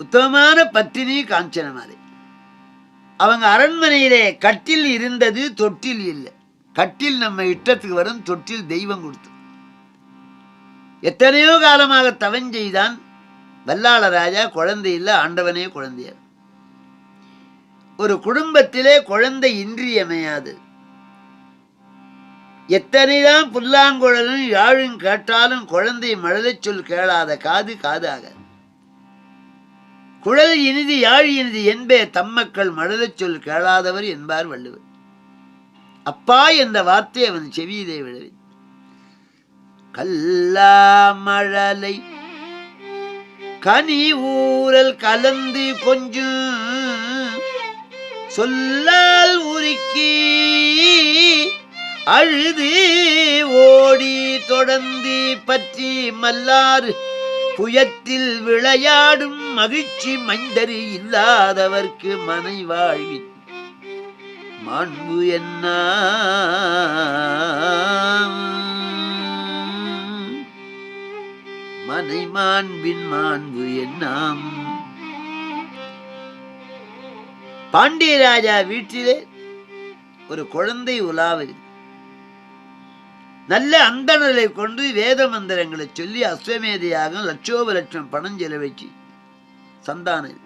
உத்தமமான பத்தினி காஞ்சனமாரி அவங்க அரண்மனையிலே கட்டில் இருந்தது தொட்டில் இல்லை. கட்டில் நம்ம இட்டத்துக்கு வரும் தொட்டில் தெய்வம் கொடுத்து எத்தனையோ காலமாக தவஞ்செய்தான் வல்லாள ராஜா குழந்தை இல்லை ஆண்டவனே குழந்தையார். ஒரு குடும்பத்திலே குழந்தை இன்றியமையாது. எத்தனைதான் புல்லாங்குழலும் யாழும் கேட்டாலும் குழந்தை மழலைச் சொல் கேளாத காது காதாக குழல் இனிது யாழ் இனிது என்பே தம்மக்கள் மடலச் சொல் கேளாதவர் என்பார் வள்ளுவர். அப்பா என்ற வார்த்தை அவன் செவியிலே விழவி கல்லா மழலை கனி ஊரல் கலந்து கொஞ்சம் சொல்லால் உருக்கி அழுது ஓடி தொடர்ந்து பற்றி மல்லாறு புயத்தில் விளையாடும் மகிழ்ச்சி மைந்தரு இல்லாதவர்க்கு மனை வாழ்வின் மாண்பு என்ன மனை மாண்பின் மாண்பு என்னாம்? பாண்டியராஜா வீட்டிலே ஒரு குழந்தை உலாவது நல்ல அந்தணரை கொண்டு வேத மந்திரங்களை சொல்லி அஸ்வமேதையாக லட்சோப லட்சம் பணம் செலவழிச்சு சந்தானம்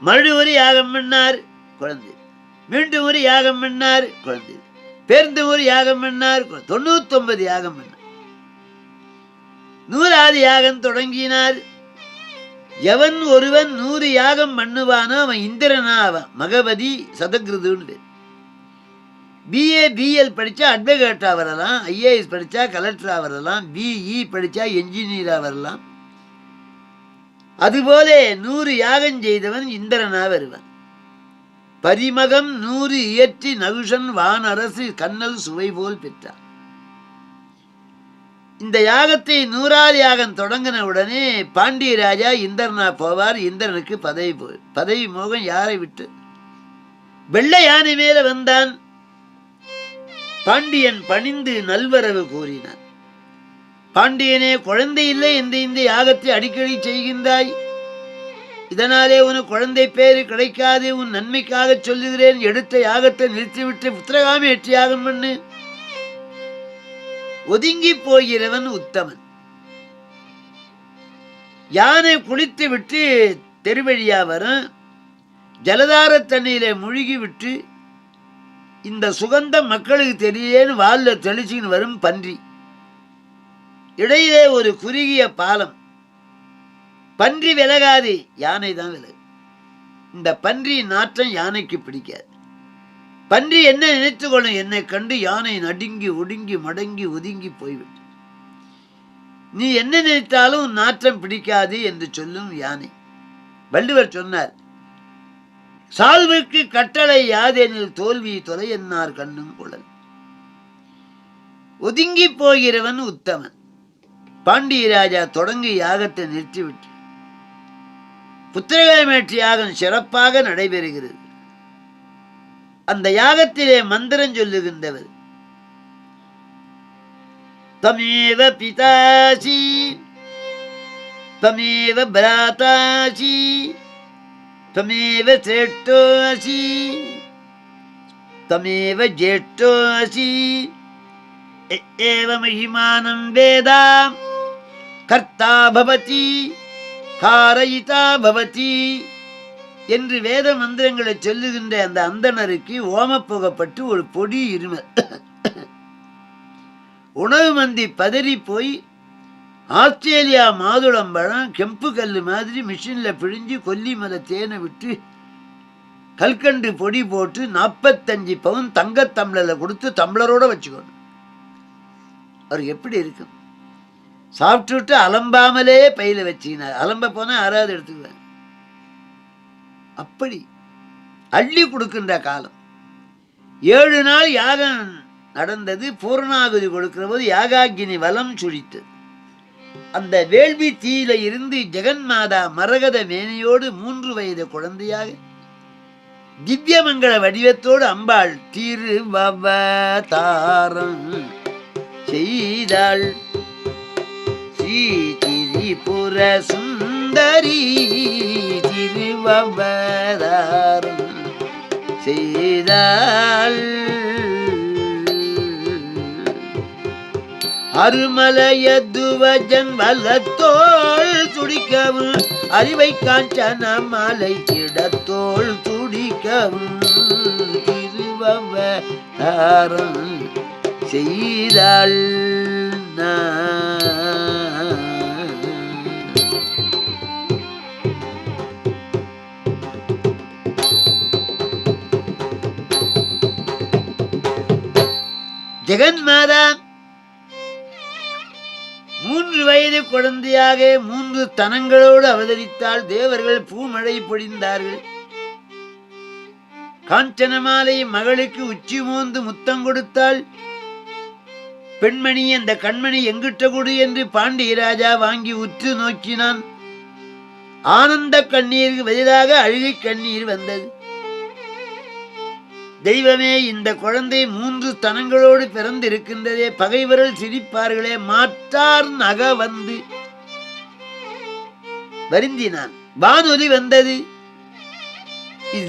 மறுபடி ஒரு யாகம் பண்ணார் குழந்தை. மீண்டும் ஒரு யாகம் பண்ணார் குழந்தை. பேருந்து ஒரு யாகம் பண்ணார் தொண்ணூத்தி ஒன்பது யாகம் பண்ணார். நூறாவது யாகம் தொடங்கினார். எவன் ஒருவன் நூறு யாகம் பண்ணுவானோ அவன் இந்திரனா அவன் மகவதி சதகிருதுன்னு பிஏ பிஎல் படித்தா அட்வொகேட்டாக வரலாம் ஐஏஎஸ் படித்தா கலெக்டராக வரலாம் பிஇ படித்தா என்ஜினியராக வரலாம். அதுபோல நூறு யாகம் செய்தவன் இந்திரனா வருவான். பரிமகம் நூறு இயற்றி நகுஷன் வானரசு கண்ணல் சுவை போல் பெற்றான். இந்த யாகத்தை நூறாறு யாகம் தொடங்கின உடனே பாண்டிய ராஜா இந்திரனா போவார். இந்திரனுக்கு பதவி போ பதவி மோகம் யாரை விட்டு? வெள்ளை யானை மேல வந்தான். பாண்டியன் பணிந்து நல்வரவு கூறினான். பாண்டியனே குழந்தை இல்லை என்று இந்த யாகத்தை அடிக்கடி செய்கின்றாய். இதனாலே உனக்கு குழந்தை பேரு கிடைக்காது உன் நன்மைக்காக சொல்லுகிறேன். எடுத்த யாகத்தை நிறுத்திவிட்டு புத்திரகாமி எட்டி யாகம் பண்ணு. ஒதுங்கி போகிறவன் உத்தமன். யானை குளித்து விட்டு தெருவழியா வரும் ஜலதார தண்ணியில முழுகி விட்டு இந்த சுகந்தம் மக்களுக்கு தெரியலேன்னு வாலில் தெளிச்சுன்னு வரும் பன்றி. இடையிலே ஒரு குறுகிய பாலம். பன்றி விலகாது யானை தான் விலகு. இந்த பன்றி நாற்றம் யானைக்கு பிடிக்காது. பன்றி என்ன நினைத்து கொள்ளும் என்னை கண்டு யானை நடுங்கி ஒடுங்கி மடங்கி ஒதுங்கி போய்விட்டு நீ என்ன நினைத்தாலும் உன் நாற்றம் பிடிக்காது என்று சொல்லும் யானை. வள்ளுவர் சொன்னார் சால்வுக்கு கட்டளை யாதெனில் தோல்வி தொலையன்னார் கண்ணும் குழல். ஒதுங்கி போகிறவன் உத்தமன். பாண்டியராஜா தொடங்கி யாகத்தை நிறுத்திவிட்டு புத்திரகாமேற்று யாகம் சிறப்பாக நடைபெறுகிறது. அந்த யாகத்திலே மந்திரம் சொல்லுகின்றவர் தமேவ பிதாசி தமேவ பிராதாசி தமேவ சேட்டோசி தமேவ ஜேட்டோசி ஏவ மகிமானம் வேதா கர்த்தா பவதி காரயிதா பவதி என்று வேத மந்திரங்களை சொல்லுகின்ற அந்த அந்தணருக்கு ஓமப்புகப்பட்டு ஒரு பொடி இருமல் உணவு மந்தி பதறி போய் ஆஸ்திரேலியா மாதுளம்பழம் கெம்பு கல் மாதிரி மிஷினில் பிழிஞ்சு கொல்லி மலை தேனை விட்டு கல்கண்டு பொடி போட்டு நாற்பத்தஞ்சு பவுன் தங்கத் தம்ளரில் கொடுத்து தம்பளரோடு வச்சுக்கணும். அவர் எப்படி இருக்கும்? சாப்பிட்டுட்டு அலம்பாமலே பையில் வச்சினார் அலம்ப போனா யாராவது எடுத்துக்குவேன் அப்படி அள்ளி கொடுக்கின்ற காலம். ஏழு நாள் யாகம் நடந்தது. பூர்ணாகுதி கொடுக்கிற போது யாகாக்கினி வலம் சுழித்தது. அந்த வேள்வி தீயில இருந்து ஜெகன் மாதா மரகத மேனையோடு மூன்று வயது குழந்தையாக திவ்யமங்கள வடிவத்தோடு அம்பாள் திருவவதாரம் செய்தாள். திரிபுர சுந்தரி திருவவதாரம் செய்தாள் அருமலையதுவஜன் வல்லத்தோள் துடிக்கவும் அறிவை காஞ்சன மலை கிடத்தோள் துடிக்கவும் திருவவதாரம் செய்தாள் நான். ஜெகன்மாதா மூன்று வயது குழந்தையாக மூன்று தனங்களோடு அவதரித்தால் தேவர்கள் பூமழை பொழிந்தார்கள். காஞ்சனமாலை மகளுக்கு உச்சி மோந்து முத்தம் கொடுத்தால் பெண்மணி அந்த கண்மணி எங்கிட்ட கொடு என்று பாண்டிய ராஜா வாங்கி உற்று நோக்கினான். ஆனந்த கண்ணீருக்கு பதிலாக அழுகை கண்ணீர் வந்தது. தெய்வமே இந்த குழந்தை மூன்று தனங்களோடு பிறந்திருக்கின்றதே. பகைவரல் சிரிப்பார்களே மாற்றார் நக வந்து. வருந்தினான். வானொலி வந்தது.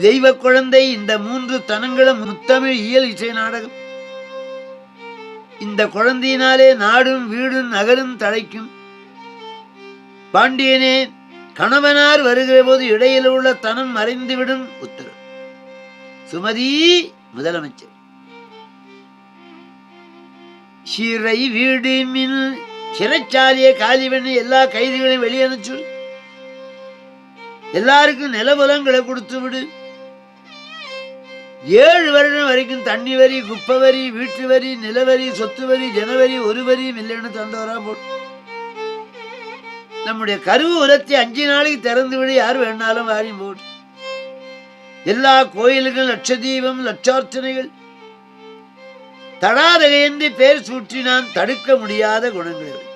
தெய்வ குழந்தை இந்த மூன்று தனங்களும் முத்தமிழ் இயல் இசை நாடகம். இந்த குழந்தையினாலே நாடும் வீடும் நகரும் தழைக்கும். பாண்டியனே கணவனார் வருகிற போது இடையில் உள்ள தனம் மறைந்துவிடும் உத்தரவு. சுமதி முதலமைச்சர். சிறை வீடு மின் சிறைச்சாலையை காலி பண்ணி எல்லா கைதிகளையும் வெளியே அனுப்பிச்சு எல்லாருக்கும் நிலபுலங்களை கொடுத்து விடு. ஏழு வருடம் வரைக்கும் தண்ணி வரி குப்பை வரி வீட்டு வரி நிலவரி சொத்து வரி ஜனவரி ஒரு வரி இல்லைன்னு தந்தவரா போட்டு நம்முடைய கருவு உலத்தை அஞ்சு நாளைக்கு திறந்து விட யார் வேணாலும் வாரியும் போட்டு எல்லா கோயில்கள் லட்சதீபம் லட்சார்ச்சனைகள். தடாதகை பேர் சூற்றினான் தடுக்க முடியாத குணங்கள்.